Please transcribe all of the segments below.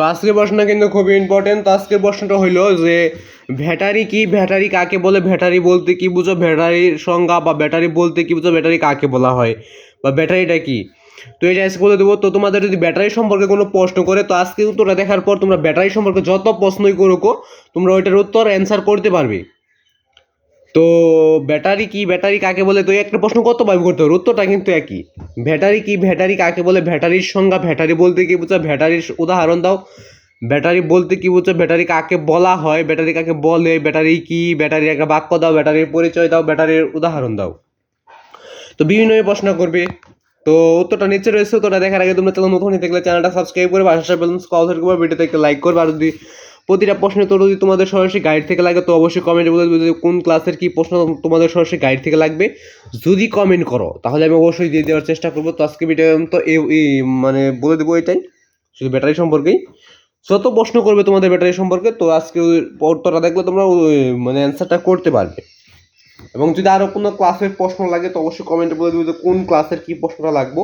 তো আজকের প্রশ্নটা কিন্তু খুবই ইম্পর্টেন্ট তো আজকের প্রশ্নটা হইল যে ভ্যাটারি কি? ভ্যাটারি কাকে বলে? ভ্যাটারি বলতে কি বুঝো? ভ্যাটারির সংজ্ঞা বা ব্যাটারি বলতে কি বুঝো? ব্যাটারি কাকে বলা হয়? বা ব্যাটারিটা কি? তো এটা আজকে বলে দেবো। তো তোমাদের যদি ব্যাটারি সম্পর্কে কোনো প্রশ্ন করে, তো আজকে উত্তরটা দেখার পর তোমরা ব্যাটারি সম্পর্কে যত প্রশ্নই করুক, তোমরা ওইটার উত্তর অ্যান্সার করতে পারবে। তো ব্যাটারি কি, ব্যাটারি কাকে বলে? তো একটা প্রশ্ন কত কতভাবে করতে হবে? উত্তরটা কিন্তু একই। ব্যাটারি কি, ব্যাটারি কাকে বলে? ব্যাটারির সংজ্ঞা, ব্যাটারি বলতে কি বুঝছ ব্যাটারির উদাহরণ দাও। ব্যাটারি বলতে কি বুঝছ ব্যাটারি কাকে বলা হয়? ব্যাটারি কাকে বলে? ব্যাটারি কি? ব্যাটারির একটা বাক্য দাও, ব্যাটারির পরিচয় দাও, ব্যাটারির উদাহরণ দাও। তো বিভিন্ন প্রশ্ন করবে। তো উত্তরটা নিচে রয়েছে, উত্তরটা দেখার আগে তোমরা চ্যানেল নতুন থাকলে চ্যানেলটা সাবস্ক্রাইব করে ব্যালেন্স কল করবে ভিডিওতে একটা লাইক করবে। আর যদি প্রতিটা প্রশ্নের তো যদি তোমাদের সরাসরি গাইড থেকে লাগে, তো অবশ্যই কমেন্টে বলে দেবে কোন ক্লাসের কি প্রশ্ন তোমাদের সরাসরি গাইড থেকে লাগবে, যদি কমেন্ট করো, তাহলে আমি অবশ্যই দিয়ে দেওয়ার চেষ্টা করব। তো আজকে ভিডিও তো এই মানে বলে দেবো এটাই, শুধু ব্যাটারি সম্পর্কেই। যত প্রশ্ন করবে তোমাদের ব্যাটারি সম্পর্কে, তো আজকে উত্তরটা দেখলে তোমরা মানে অ্যান্সারটা করতে পারবে। এবং যদি আরও কোনো ক্লাসের প্রশ্ন লাগে, তো অবশ্যই কমেন্টে বলে দেবে যে কোন ক্লাসের কী প্রশ্নটা লাগবে।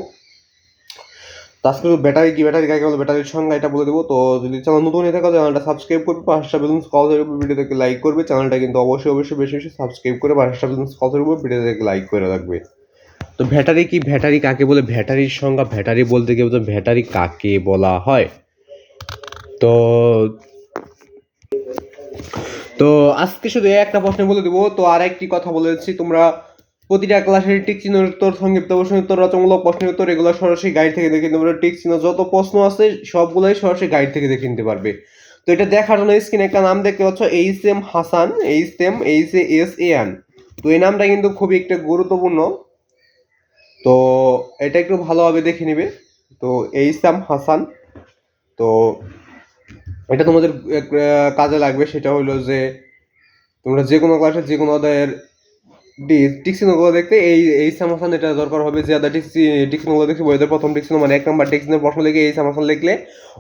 আজকে ব্যাটারি কি? ব্যাটারি কাকে বলে? ব্যাটারির সংজ্ঞা এটা বলে দেবো। তো যদি চ্যানেল নতুন হয়ে থাকে চ্যানেলটা সাবস্ক্রাইব করবে, পাঁচটা বেলুন কল করবে ভিডিওটাকে লাইক করবে। চ্যানেলটা কিন্তু অবশ্যই অবশ্যই বেশি বেশি সাবস্ক্রাইব করে পাঁচটা বেলুন কল করবে ভিডিওটাকে লাইক করে রাখবে। তো ব্যাটারি কি? ব্যাটারি কাকে বলে? ব্যাটারির সংজ্ঞা ব্যাটারি বলতে গিয়ে বলতে ব্যাটারি কাকে বলা হয়? তো তো আজকে শুধু একটা প্রশ্ন বলে দেবো। তো আর একটি কথা বলেছি তোমরা প্রতিটা ক্লাসের টিক চিহ্নের উত্তর সংক্ষিপ্ত প্রশ্ন উত্তর, রচনামূলক প্রশ্নের উত্তর, এগুলো সরাসরি গাইড থেকে দেখে নিতে পারবে। টিক চিহ্ন যত প্রশ্ন আছে, সবগুলোই সরাসরি গাইড থেকে দেখে নিতে পারবে। তো এটা দেখার জন্য স্ক্রিনে একটা নাম দেখতে পাচ্ছ H M Hasan H M H A S A N তো এই নামটা কিন্তু খুবই একটা গুরুত্বপূর্ণ। তো এটা একটু ভালোভাবে দেখে নিবে। তো এইচ এম হাসান। তো এটা তোমাদের কাজে লাগবে, সেটা হলো যে তোমরা যে কোনো ক্লাসে যে কোনো অধ্যায়ের টিক্সিনগুলো দেখতে এই এই সামাসান এটা দরকার হবে যে আদা টিক্সিনগুলো দেখছি ওদের প্রথম টিক্সিন মানে এক নাম্বার টিক্সিনের প্রশ্ন লিখে এই সামাসান লিখলে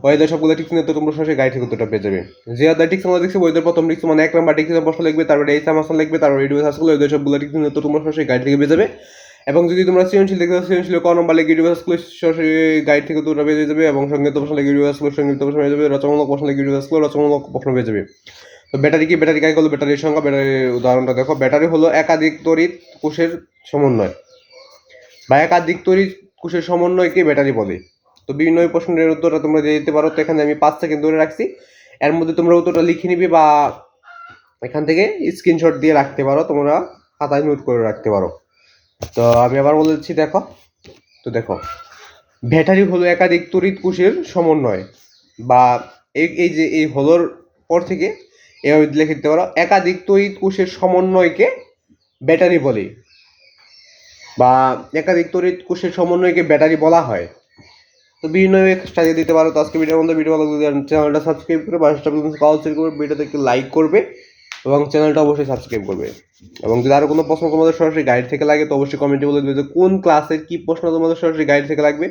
ওদের সবগুলো টিক্সিনের তো তোমরা সরাসরি গাইড থেকে উত্তরটা পেয়ে যাবে। যে আদা টিক্সিনগুলো দেখছি ওদের প্রথম টিক্সিন মানে এক নাম্বার টিক্সিনের প্রশ্ন লিখবে, তারপরে এই সামাসান লিখবে, তারপরে রেডিও সার্চগুলো ওদের সবগুলো টিক্সিনের তো তোমরা সরাসরি গাইড থেকে পেয়ে যাবে। এবং যদি তোমরা সৃজনশীল দেখতে সৃজনশীল ক নম্বর লিখে ইউনিভার্স স্কুলের সরাসরি গাইড থেকে তোমরা পেয়ে যাবে এবং সংগীত প্রশ্ন লিখে ইউনিভার্স স্কুলের সংগীত প্রশ্ন পেয়ে যাবে, রচনামূলক প্রশ্ন লিখে ইউনিভার্স স্কুলের রচনামূলক প্রশ্ন পেয়ে যাবে। তো ব্যাটারি কি ব্যাটারি কাকে হলো ব্যাটারির সংখ্যা, ব্যাটারির উদাহরণটা দেখো। ব্যাটারি হলো একাধিক তড়িৎ কোষের সমন্বয়। বা একাধিক তড়িৎ কোষের সমন্বয়কে ব্যাটারি বলে? তো বিভিন্ন প্রশ্নের উত্তরটা তোমরা দিয়ে দিতে পারো। তো এখানে আমি পাঁচ সেকেন্ড ধরে রাখছি। এর মধ্যে তোমরা উত্তরটা লিখে নিবে বা এখান থেকে স্ক্রিনশট দিয়ে রাখতে পারো। তোমরা খাতায় নোট করে রাখতে পারো। তো আমি আবার বলে দিচ্ছি, দেখো। তো দেখো, ব্যাটারি হলো একাধিক তড়িৎ কোষের সমন্বয়। বা এই যে এই হলোর পর থেকে এভাবে লিখে দিতে পারো। একাধিক তড়িৎ কোষের সমন্বয়কে ব্যাটারি বলে বা একাধিক তড়িৎ কোষের সমন্বয়কে ব্যাটারি বলা হয়। তো বিভিন্ন সাজিয়ে দিতে পারো। তো আজকে ভিডিওর মধ্যে ভিডিও ভালো চ্যানেলটা সাবস্ক্রাইব করে বাসটা শেয়ার করবে ভিডিওতে একটু লাইক করবে। এবং চ্যানেলটা অবশ্যই সাবস্ক্রাইব করবে। এবং যদি আরও কোনো প্রশ্ন তোমাদের সরাসরি গাইড থেকে লাগে, তো অবশ্যই কমেন্টে বলে দেবে যে কোন ক্লাসের কী প্রশ্ন তোমাদের সরাসরি গাইড থেকে লাগবে।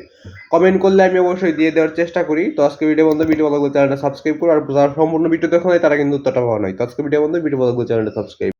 কমেন্ট করলে আমি অবশ্যই দিয়ে দেওয়ার চেষ্টা করি। তো আজকে ভিডিও বন্ধু ভিডিও বলা চ্যানেলটা সাবস্ক্রাইব করো। আর যারা সম্পূর্ণ ভিডিও দেখো নাই, তারা কিন্তু উত্তরটা পাওয়া নয়। তো আজকে ভিডিও বন্ধু ভিডিও বলা চ্যানেলটা সাবস্ক্রাইব